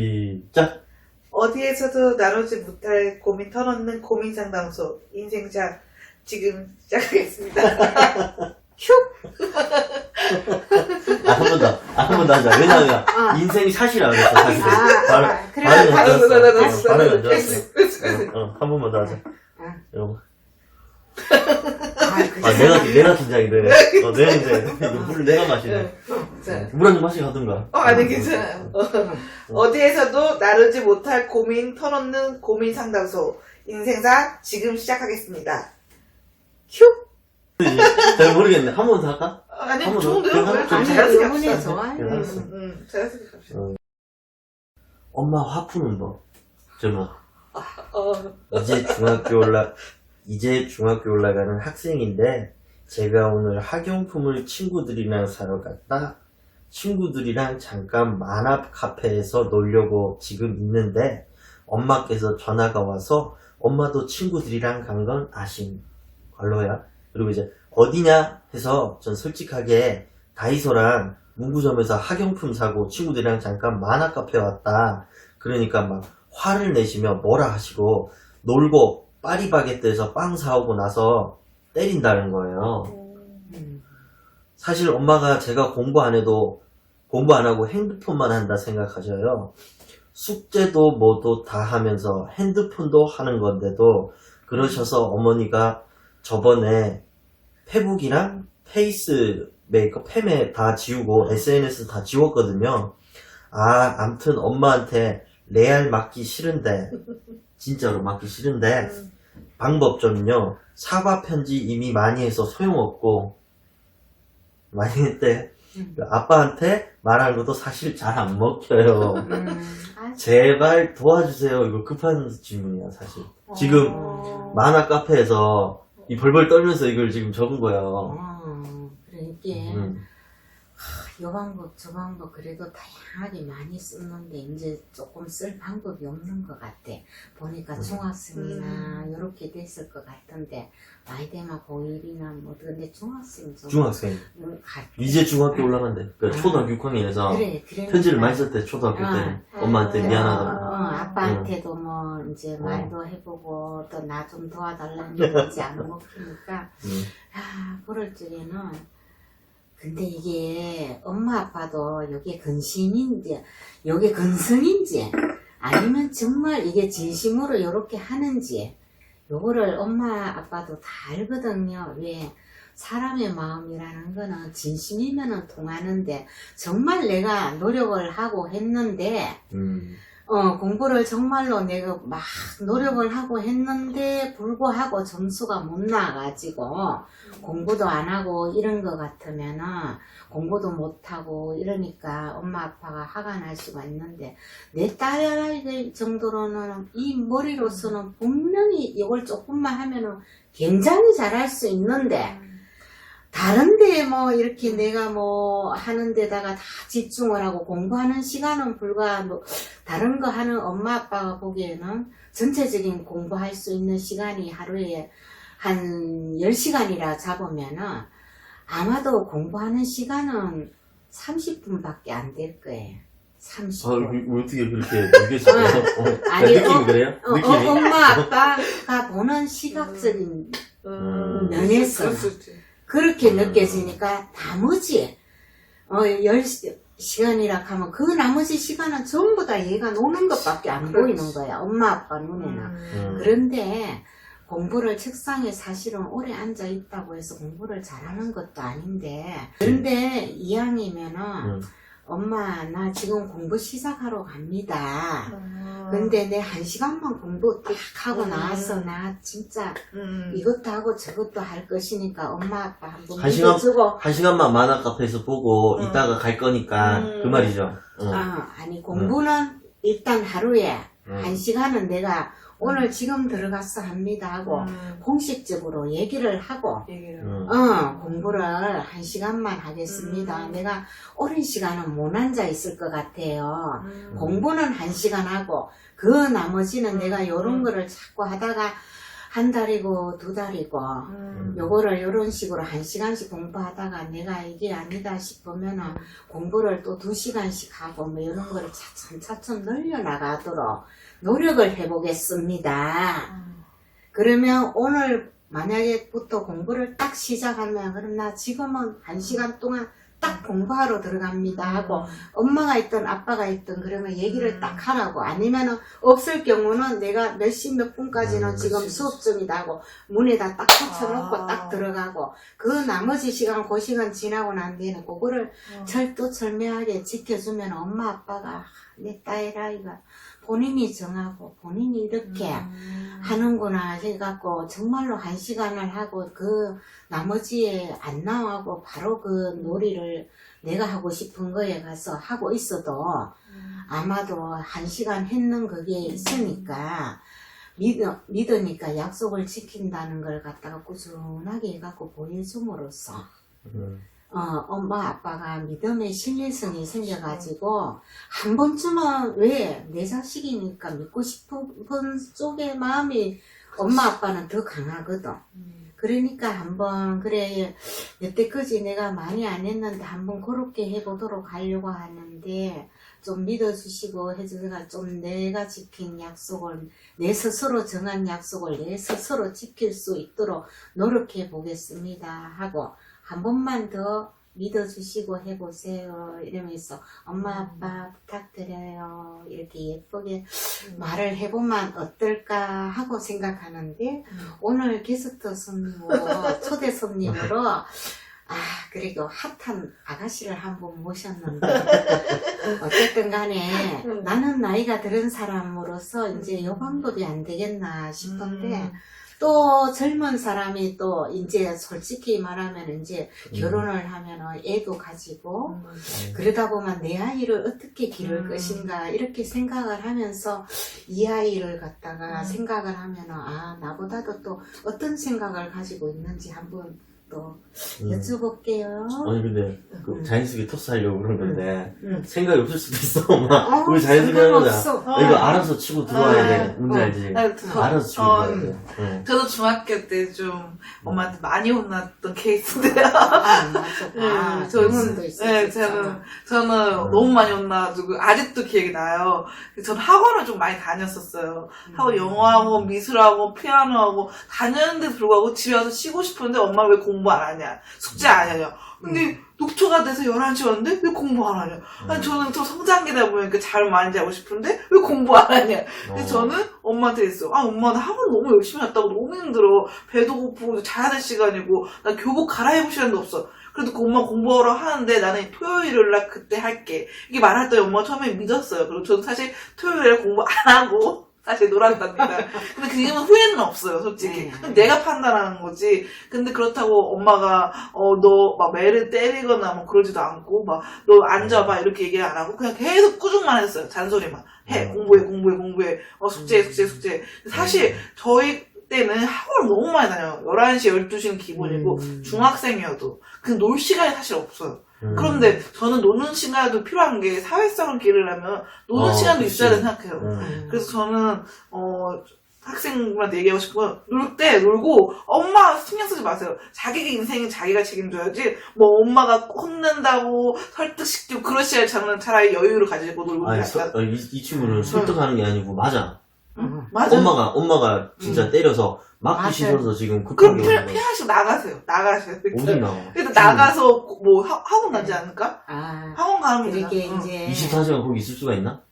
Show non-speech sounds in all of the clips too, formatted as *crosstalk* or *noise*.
시작. 어디에서도 나누지 못할 고민 털어놓는 고민 상담소 인생샷 지금 시작하겠습니다. *laughs* 큐! 아, 한 번 더. 아, 한 번 더 하자. 왜냐면, 아. 인생 샷이라 그랬어, 사실. 아, 바로, 아, 그래. 발음이 안 바로 좋았어. 쏟아졌어. 어, 발음이 안. 엑스. 어, 어, 한 번만 더 하자. 아. 이러고. 아, 아, 내가, 내가 긴장이 되네. 어, 내가 긴장이 돼. 이거 물을 내가 마시네. 자, 물 한 잔 마시고 하든가. 어, 아니, 괜찮아요. 어디에서도 나누지 못할 고민 털어놓는 고민 상담소 인생샷 지금 시작하겠습니다. 큐! 잘 모르겠네. 한 번 더 할까? 아니, 한번 더. 좋은데요? 그냥 아니, 자연스럽게 영혼이 합시다. 좋아요. 그래, 알았어. 음, 음, 자연스럽게 합시다. 엄마 화 푸는 법. 제목. 어, 이제 중학교 올라, 이제 중학교 올라가는 학생인데, 제가 오늘 학용품을 친구들이랑 사러 갔다, 친구들이랑 잠깐 만화 카페에서 놀려고 지금 있는데, 엄마께서 전화가 와서, 엄마도 친구들이랑 간 건 아심. 걸로야. 그리고 이제, 어디냐? 해서, 전 솔직하게, 다이소랑 문구점에서 학용품 사고 친구들이랑 잠깐 만화 카페 왔다. 그러니까 막, 화를 내시며 뭐라 하시고 놀고 파리바게뜨에서 빵 사오고 나서 때린다는 거예요. 음. 사실 엄마가 제가 공부 안 해도 공부 안 하고 핸드폰만 한다 생각하셔요. 숙제도 뭐도 다 하면서 핸드폰도 하는 건데도 그러셔서 어머니가 저번에 페북이랑 페이스 메이커 팸에 다 지우고 SNS 다 지웠거든요. 아, 암튼 엄마한테 레알 맞기 싫은데 진짜로 맞기 싫은데 음. 방법 좀요. 사과 편지 이미 많이 해서 소용없고 많이 했대. 음. 아빠한테 말한 것도 사실 잘 안 먹혀요. 음. 아, 제발 도와주세요. 이거 급한 질문이야 사실. 지금 어. 만화 카페에서 이 벌벌 떨면서 이걸 지금 적은 거예요. 이게, 음. 요 방법, 저 방법, 그래도 다양하게 많이 쓰는데, 이제 조금 쓸 방법이 없는 것 같아. 보니까 음. 중학생이나, 음. 요렇게 됐을 것 같은데, 나이 되면 고1이나 뭐, 근데 중학생 좀. 중학생 음, 가- 이제 중학교 올라간대. 그 초등학교 6학년에서 그래, 그래. 편지를 많이 썼대 초등학교 아. 때 엄마한테 아. 미안하다. 어, 아빠한테도 뭐 이제 어. 말도 해보고 또 나 좀 도와달라는 얘기지 안 먹히니까 음. 아 그럴 적에는 근데 이게 엄마 아빠도 이게 근심인지 이게 근성인지 아니면 정말 이게 진심으로 이렇게 하는지 요거를 엄마 아빠도 다 알거든요 왜 사람의 마음이라는 거는 진심이면은 통하는데 정말 내가 노력을 하고 했는데 음. 어, 공부를 정말로 내가 막 노력을 하고 했는데 불구하고 점수가 못 나와가지고 공부도 안 하고 이런 거 같으면은 공부도 못 하고 이러니까 엄마 아빠가 화가 날 수가 있는데 내 딸 정도로는 이 머리로서는 분명히 이걸 조금만 하면은 굉장히 잘할 수 있는데 다른데 뭐 이렇게 내가 뭐 하는 데다가 다 집중을 하고 공부하는 시간은 불과 뭐 다른 거 하는 엄마 아빠가 보기에는 전체적인 공부할 수 있는 시간이 하루에 한 10시간이라 잡으면은 아마도 공부하는 시간은 30분밖에 안 될 거예요. 아, 30분. 이거 어떻게 그렇게 느껴지죠? 어, 아니, 느낌이 어, 그래요? 어, 느낌이? 어, 엄마 아빠가 보는 시각적인 음. 면에서. 그렇게 음. 느껴지니까 나머지 어, 10시 간이라 하면 그 나머지 시간은 전부 다 얘가 노는 것밖에 안 그렇지. 보이는 거야. 엄마 아빠 눈에는. 음. 그런데 공부를 책상에 사실은 오래 앉아 있다고 해서 공부를 잘하는 것도 아닌데 그런데 이왕이면은 음. 엄마 나 지금 공부 시작하러 갑니다. 음. 근데 내 한 시간만 공부 딱 하고 음. 나와서 나 진짜 음. 이것도 하고 저것도 할 것이니까 엄마 아빠 한번 한 시간? 믿어주고 한 시간만 만화 카페에서 보고 음. 이따가 갈 거니까 음. 그 말이죠. 응. 아, 아니 공부는 일단 하루에 음. 한 시간은 내가 오늘 지금 들어가서 합니다 하고 음. 공식적으로 얘기를 하고 얘기를. 음. 어, 공부를 한 시간만 하겠습니다. 음. 내가 오랜 시간은 못 앉아 있을 것 같아요. 음. 공부는 한 시간 하고 그 나머지는 음. 내가 요런 음. 거를 자꾸 하다가 한 달이고 두 달이고 음. 요거를 요런 식으로 한 시간씩 공부하다가 내가 이게 아니다 싶으면은 공부를 또 두 시간씩 하고 뭐 이런 거를 차츰 차츰 늘려나가도록 노력을 해보겠습니다. 그러면 오늘 만약에부터 공부를 딱 시작하면 그럼 나 지금은 한 시간 동안 딱 공부하러 들어갑니다 하고 엄마가 있든 아빠가 있든 그러면 얘기를 음. 딱 하라고 아니면은 없을 경우는 내가 몇 시 몇 분까지는 음, 지금. 수업 중이다 하고 문에다 딱 붙여놓고 아. 딱 들어가고 그 나머지 시간 그 시간 지나고 난 뒤에는 그거를 어. 철두철미하게 지켜주면 엄마 아빠가 아, 내 딸 아이가 본인이 정하고 본인이 이렇게 음. 하는구나 해갖고 정말로 한 시간을 하고 그 나머지에 안 나오고 바로 그 놀이를 내가 하고 싶은 거에 가서 하고 있어도 아마도 한 시간 했는 그게 있으니까 믿어, 믿으니까 약속을 지킨다는 걸 갖다가 꾸준하게 해갖고 보여줌으로써 음. 어, 엄마 아빠가 믿음의 신뢰성이 생겨가지고 한 번쯤은 왜 내 자식이니까 믿고 싶은 쪽의 마음이 엄마 아빠는 더 강하거든. 그러니까 한번 그래 여태까지 내가 많이 안 했는데 한번 그렇게 해보도록 하려고 하는데 좀 믿어주시고 해주니까 좀 내가 지킨 약속을 내 스스로 정한 약속을 내 스스로 지킬 수 있도록 노력해 보겠습니다 하고 한 번만 더 믿어주시고 해보세요. 이러면서 엄마 아빠 부탁드려요. 이렇게 예쁘게 말을 해보면 어떨까 하고 생각하는데 오늘 게스트 손님으로 *laughs* 초대 손님으로 아 그리고 핫한 아가씨를 한 분 모셨는데 *laughs* 어쨌든 간에 음. 나는 나이가 들은 사람으로서 이제 요 방법이 안 되겠나 싶은데 음. 또 젊은 사람이 또 이제 솔직히 말하면 이제 음. 결혼을 하면 애도 가지고 음. 그러다 보면 내 아이를 어떻게 기를 음. 것인가 이렇게 생각을 하면서 이 아이를 갖다가 음. 생각을 하면은 아 나보다도 또 어떤 생각을 가지고 있는지 한번 또 음. 여쭤볼게요. 아니 근데 그 음. 자연스럽게 토스하려고 그런 건데 음. 생각이 없을 수도 있어 엄마 어, 우리 자연스럽게 하는. 어. 이거 알아서 치고 들어와야 돼 어. 뭔지 어. 알지? 아, 저- 알아서 치고 어, 들어와야 돼 응. 저도 중학교 때 좀 엄마한테 많이 혼났던 케이스인데요. 아, 맞아. *laughs* 아, 네, 저는. 네. 저는, 저는 음. 너무 많이 혼나가지고, 아직도 기억이 나요. 저는 학원을 좀 많이 다녔었어요. 학원 영어하고, 미술하고, 피아노하고, 다녔는데 불구하고 집에 와서 쉬고 싶은데 엄마 왜 공부 안 하냐. 숙제 안 하냐. 근데 녹초가 돼서 11시 왔는데 왜 공부 안 하냐. 아니, 저는 또 성장기다 보니까 잘 많이 자고 싶은데 왜 공부 안 하냐. 근데 어. 저는 엄마한테 했어요. 아, 엄마, 나 학원 너무 열심히 갔다고 너무 힘들어. 배도 고프고 자야 될 시간이고, 나 교복 갈아입을 시간도 없어. 그래도 그 엄마 공부하러 하는데 나는 토요일을 날 그때 할게. 이게 말했더니 엄마가 처음에 믿었어요. 그리고 저는 사실 토요일에 공부 안 하고, 사실 놀았답니다. 근데 지금은 후회는 없어요, 솔직히. 네. 내가 판단하는 거지. 근데 그렇다고 엄마가, 어, 너, 막 매를 때리거나 뭐 그러지도 않고, 막, 너 앉아봐, 이렇게 얘기 안 하고, 그냥 계속 꾸중만 했어요. 잔소리만. 해, 음. 공부해, 공부해, 공부해. 어, 숙제해, 숙제해, 숙제해. 사실, 저희 때는 학원을 너무 많이 다녀요. 11시, 12시는 기본이고, 음. 중학생이어도. 그 놀 시간이 사실 없어요. 음. 그런데 저는 노는 시간도 필요한 게 사회성을 기르려면 노는 어, 시간도 그치. 있어야 된다고 생각해요. 응. 그래서 저는 어 학생분한테 얘기하고 싶은 건놀때 놀고 엄마 신경 쓰지 마세요. 자기 인생은 자기가 책임져야지 뭐 엄마가 혼낸다고 설득시키고 시간에 저는 차라리 여유를 가지고 놀고 아니 서, 어, 이, 이 친구는 설득하는 게 아니고 맞아 응. 맞아. 엄마가 엄마가 진짜 음. 때려서 맞기 맞아요. 싫어서 지금 그럼 급하게 피, 오는 거야 피하시고 나가세요. 나가세요. 어디 나와 그래도 나가서 뭐 하- 학원 가지 않을까? 아, 학원 가면 되나? 그렇게 응. 이제. 24시간 거기 있을 수가 있나?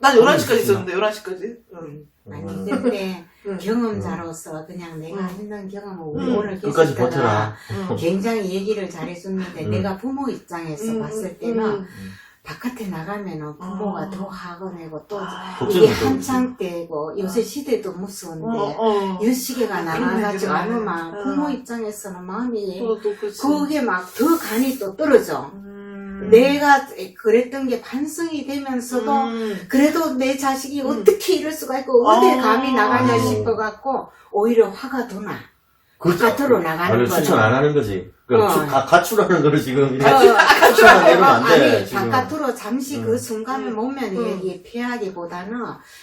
난 11시까지 음. 있었는데 11시까지. 응. 아니, 음. 근데 응. 경험자로서 그냥 내가 음. 했는 경험을 음. 오늘 끝까지 게스트가 버텨라 응. 굉장히 얘기를 잘해줬는데 음. 내가 부모 입장에서 음, 봤을 때는 음. 바깥에 나가면은 부모가 아. 더 화가 내고 또 아. 걱정이 이게 또 한창 때고 요새 시대도 무서운데 어, 어. 여시계가 그런 나가가지고 않으면 하네. 부모 어. 입장에서는 마음이 또, 또, 그렇지. 그게 막 더 간이 또 떨어져 음. 내가 그랬던 게 반성이 되면서도 음. 그래도 내 자식이 음. 어떻게 이럴 수가 있고 어디 아. 감히 나가냐 아. 싶어갖고 오히려 화가 더 나. 그렇죠. 바깥으로 나가는 아니, 거는. 추천 안 하는 거지 그 어. 주- 가, 가출하는 거를 지금 어, 추천 안 되면 안 돼, 아니 지금. 바깥으로 잠시 음. 그 순간을 음. 보면 음. 얘기 피하기보다는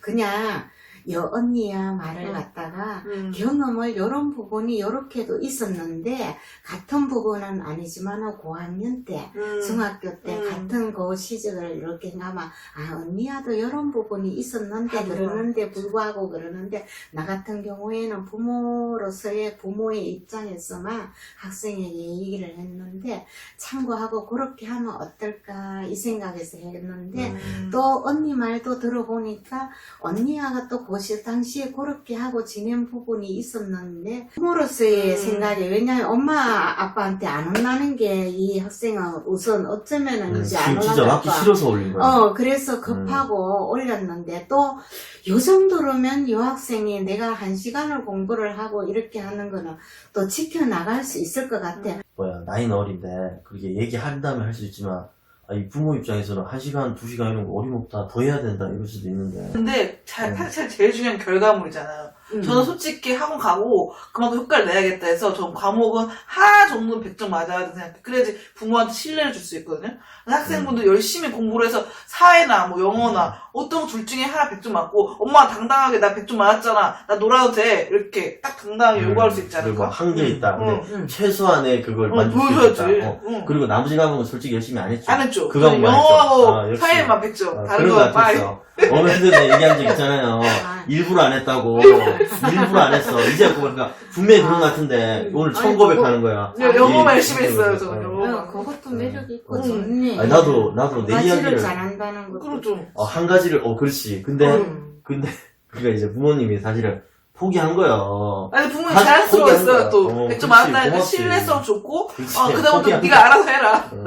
그냥 여 언니야 말을 음. 갖다가 음. 경험을 이런 부분이 이렇게도 있었는데 같은 부분은 아니지만 고학년 때 음. 중학교 때 음. 같은 그 시절을 이렇게 가면 아 언니야도 이런 부분이 있었는데 하구나. 그러는데 불구하고 그러는데 나 같은 경우에는 부모로서의 부모의 입장에서만 학생에게 얘기를 했는데 참고하고 그렇게 하면 어떨까 이 생각에서 했는데 음. 또 언니 말도 들어보니까 언니야가 또그 당시에 그렇게 하고 지낸 부분이 있었는데 부모로서의 음. 생각에 왜냐면 엄마 아빠한테 안 혼나는 게 이 학생은 우선 어쩌면은 음, 이제 안 진짜 맞기 싫어서 올린 거야. 어 그래서 급하고 올렸는데 또 요 정도로면 이 학생이 내가 한 시간을 공부를 하고 이렇게 하는 거는 또 지켜나갈 수 있을 것 같아 뭐야 나이는 어린데 그렇게 얘기한다면 할 수 있지만 아, 이 부모 입장에서는 한 시간 두 시간 이런 거 어림없다 더 해야 된다 이럴 수도 있는데 근데 잘, 음. 사실 제일 중요한 결과물이잖아요. 음. 저는 솔직히 학원 가고 그만큼 효과를 내야겠다 해서 전 과목은 하나 정도는 100점 맞아야 된다 생각해. 그래야지 부모한테 신뢰를 줄 수 있거든요. 학생분들 열심히 공부를 해서 사회나 뭐 영어나 어떤 거둘 중에 하나 100점 맞고 엄마 당당하게 나 100점 맞았잖아. 나 놀아도 돼. 이렇게 딱 당당하게 요구할 수 있지 그리고 않을까? 한개 있다 근데. 최소한의 그걸 어, 만들 수 보여줘야지. 있다 어. 응. 그리고 나머지 과목은 솔직히 열심히 안 했죠 안 했죠. 만 영어하고 아, 역시. 사회만 100점. 어, 다른 그런 거거 막. 같았어 어머니들은 얘기한 적 있잖아요 아, 일부러 안 했다고 일부러 안 했어 이제 알고 보니까 분명히 그런 거 같은데 음. 오늘 아니, 처음 고백하는 거야 네, 영어만 이- 열심히 했어요, 저는. 어. 영어만. 어, 그것도 매력 있고 음. 좋네 아니, 나도 나도 내 이야기를 잘한다는 것도 그렇죠. 어, 한 가지를 어 그렇지 근데 음. 근데 *laughs* 그러니까 이제 부모님이 사실은 포기한 거예요 아니 부모님 다 자연스러웠어요 포기한 또 거야. 어, 100점 그렇지, 맞았다니까 고맙지. 신뢰성 좋고 그렇지, 어 그다음부터 포기한 네가 알아서 해라 어,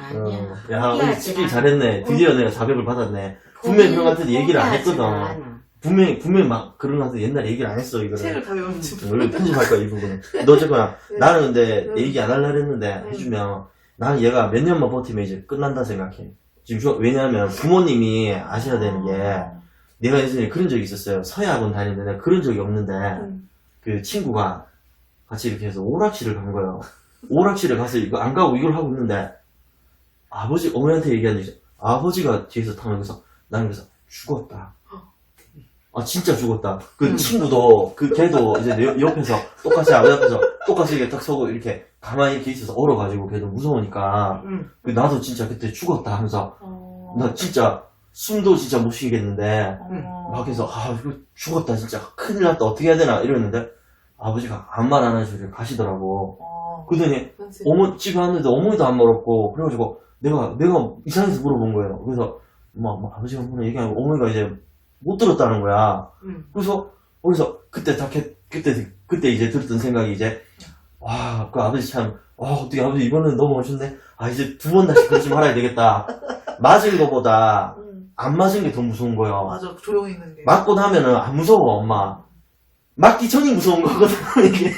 아니야 어. 야 우리 포기하지 마. 잘했네 드디어 내가 자백을 받았네 분명히 그런 거 같은데 얘기를 안 포기하지 했거든 않아. 분명히 분명히 막 같은데 옛날에 얘기를 안 했어 이거를 책을 다 외웠지 원래 편집할 거야 이 부분은 너 어쨌거나 *laughs* 네. 나는 근데 음. 얘기 안 하려 했는데 음. 해주면 나는 얘가 몇 년만 버티면 이제 끝난다 생각해 지금 중- 왜냐하면 부모님이 아셔야 되는 게 내가 예전에 그런 적이 있었어요 서해학원 다니는데 내가 그런 적이 없는데 음. 그 친구가 같이 이렇게 해서 오락실을 간 거예요. 오락실에 가서 이거 안 가고 이걸 하고 있는데 아버지 어머니한테 얘기한 적이 있어요. 아버지가 뒤에서 타면서 나는 그래서 죽었다. 아 진짜 죽었다. 그 음. 친구도 그 걔도 이제 내 옆에서 똑같이 아버지 앞에서 똑같이 이렇게 딱 서고 이렇게 가만히 이렇게 있어서 얼어가지고 걔도 무서우니까 응. 그 나도 진짜 그때 죽었다 하면서 어. 나 진짜 숨도 진짜 못 쉬겠는데 어. 막 해서 아 이거 죽었다 진짜 큰일 났다 어떻게 해야 되나 이랬는데 아버지가 아무 말 안 하시고 가시더라고 어. 그러더니. 어머 집에 왔는데 어머니도 안 멀었고 그래가지고 내가 내가 이상해서 물어본 거예요 그래서 뭐, 뭐 아버지가 뭐라 얘기하고 어머니가 이제 못 들었다는 거야. 응. 그래서 그래서 그때 다 개- 그때 그때 이제 들었던 생각이 이제 와 그 아버지 참 와, 어떻게 아버지 이번엔 너무 멋있네. 아 이제 두 번 다시 그러지 말아야 되겠다. *laughs* 맞은 거보다 음. 안 맞은 게 더 무서운 거예요. 맞아. 조용히 있는 게. 맞고 나면은 안 무서워 엄마. 맞기 전이 무서운 거거든 *laughs* 이게.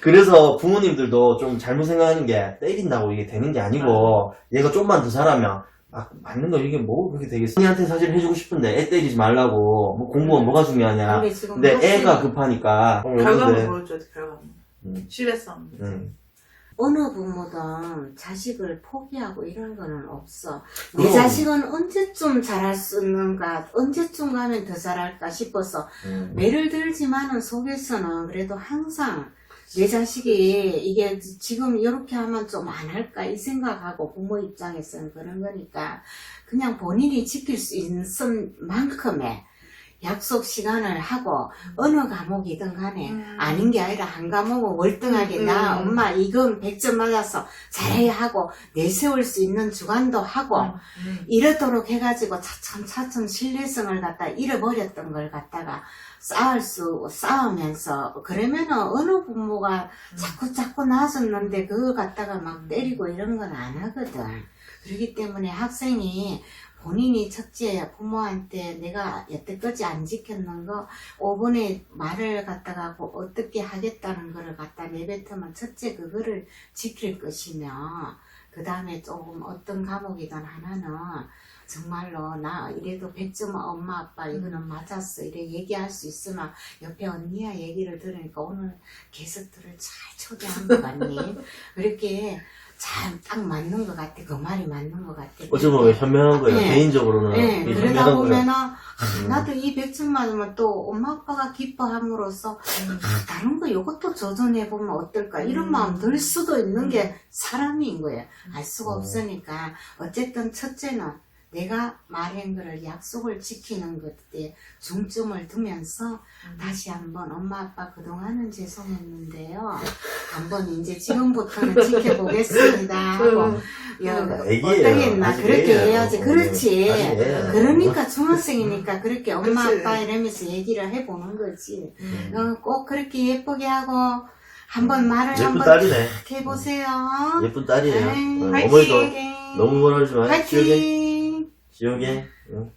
그래서 부모님들도 좀 잘못 생각하는 게 때린다고 이게 되는 게 아니고 얘가 좀만 더 잘하면 막 맞는 거 이게 뭐 그렇게 되겠어 언니한테 사실 해주고 싶은데 애 때리지 말라고 뭐 공부가 뭐가 중요하냐 근데 지금 근데 확실히 애가 급하니까 결과물 근데, 보여줘야 돼 결과물 음. 신뢰성 음. 어느 부모든 자식을 포기하고 이런 거는 없어. 내 그럼. 자식은 언제쯤 잘할 수 있는가, 언제쯤 가면 더 잘할까 싶어서 음. 매를 들지만은 속에서는 그래도 항상 내 자식이 이게 지금 이렇게 하면 좀 안 할까 이 생각하고 부모 입장에서는 그런 거니까 그냥 본인이 지킬 수 있는 만큼의 약속 시간을 하고 어느 과목이든 간에 음. 아닌 게 아니라 한 과목은 월등하게 음. 나 엄마 이건 100점 맞아서 잘해야 하고 내세울 수 있는 주관도 하고 음. 이러도록 해가지고 차츰차츰 신뢰성을 갖다 잃어버렸던 걸 갖다가 쌓을 수 쌓으면서 그러면은 어느 부모가 자꾸 자꾸 나섰는데 그걸 갖다가 막 때리고 이런 건 안 하거든. 그렇기 때문에 학생이 본인이 첫째 부모한테 내가 여태까지 안 지켰는 거 5번에 말을 갖다가 뭐 어떻게 하겠다는 거를 갖다 내뱉으면 첫째 그거를 지킬 것이며 그 다음에 조금 어떤 과목이든 하나는 정말로 나 이래도 100점 엄마 아빠 이거는 맞았어. 이래 얘기할 수 있으면 옆에 언니야 얘기를 들으니까 오늘 게스트를 잘 초대한 것 같니? *laughs* 그렇게 잘딱 맞는 것 같아 그 말이 맞는 것 같아 어찌 보면 현명한 거예요 네. 개인적으로는 네, 이게 그러다 현명한 거예요. 보면은 음. 나도 이 100점 맞으면 또 엄마 아빠가 기뻐함으로써 아, 다른 거 이것도 도전해보면 어떨까 이런 음. 마음 들 수도 있는 게 사람인 거예요. 알 수가 어. 없으니까 어쨌든 첫째는 내가 말한 거를 약속을 지키는 것에 중점을 두면서 다시 한번 엄마 아빠 그동안은 죄송했는데요. 한번 이제 지금부터는 지켜보겠습니다 하고 음. 했나 아직 그렇게 애기예요. 해야지 그렇지. 그러니까 중학생이니까 그렇게 엄마. 아빠 이러면서 얘기를 해보는 거지 음. 어, 꼭 그렇게 예쁘게 하고 한번 말을 예쁜 한번 딸이네. 탁 해보세요 예쁜 딸이에요. 에이, 어, 화이팅! 어머니도 너무 원하지만 지옥에 파이팅 지옥에 응.